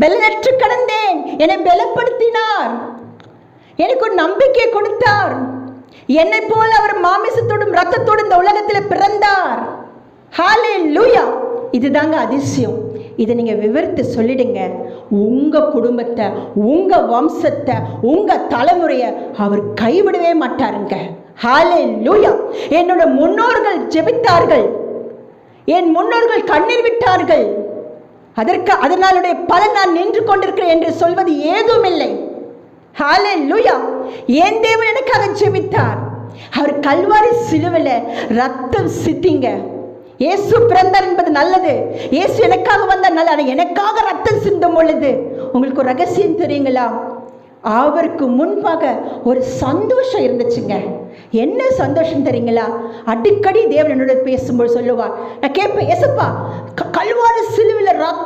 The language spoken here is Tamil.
பலனற்று கடந்தேன். என்னை பலப்படுத்தினார். எனக்கு ஒரு நம்பிக்கை கொடுத்தார். என்னை போல அவர் மாமிசத்தோடும் ரத்தத்தோடும் இந்த உலகத்தில் பிறந்தார். ஹாலே லூயா இதுதாங்க அதிசயம். இதை நீங்க விவரித்து சொல்லிடுங்க. உங்க குடும்பத்தை உங்க வம்சத்தை உங்க தலைமுறையை அவர் கைவிடவே மாட்டாருங்க. ஹாலே லூயா என்னோட முன்னோர்கள் ஜெபித்தார்கள். என் முன்னோர்கள் கண்ணீர் விட்டார்கள். அதற்கு அதனாலுடைய பலன் நான் நின்று கொண்டிருக்கிறேன் என்று சொல்வது ஏதுமில்லை. ஹாலே லூயா ஏன் தேவன் எனக்காக ஜெபித்தார்? அவர் கல்வாரி சிலுவில் ரத்தம் சித்திங்க. இயேசு பிறந்தார் என்பது நல்லது. இயேசு எனக்காக வந்தார் நல்ல ஆனால் எனக்காக ரத்தம் சிந்தும் பொழுது உங்களுக்கு ஒரு ரகசியம் தெரியுங்களா? அவருக்கு முன்பாக ஒரு சந்தோஷம் இருந்துச்சுங்க. என்ன சந்தோஷம் தெரியுங்களா? அடிக்கடி தேவன் என்னோட பேசும்போது சொல்லுவார். நான் கேட்பேன் எசப்பா க- கல்வாரி சிலுவில் ரத்தம்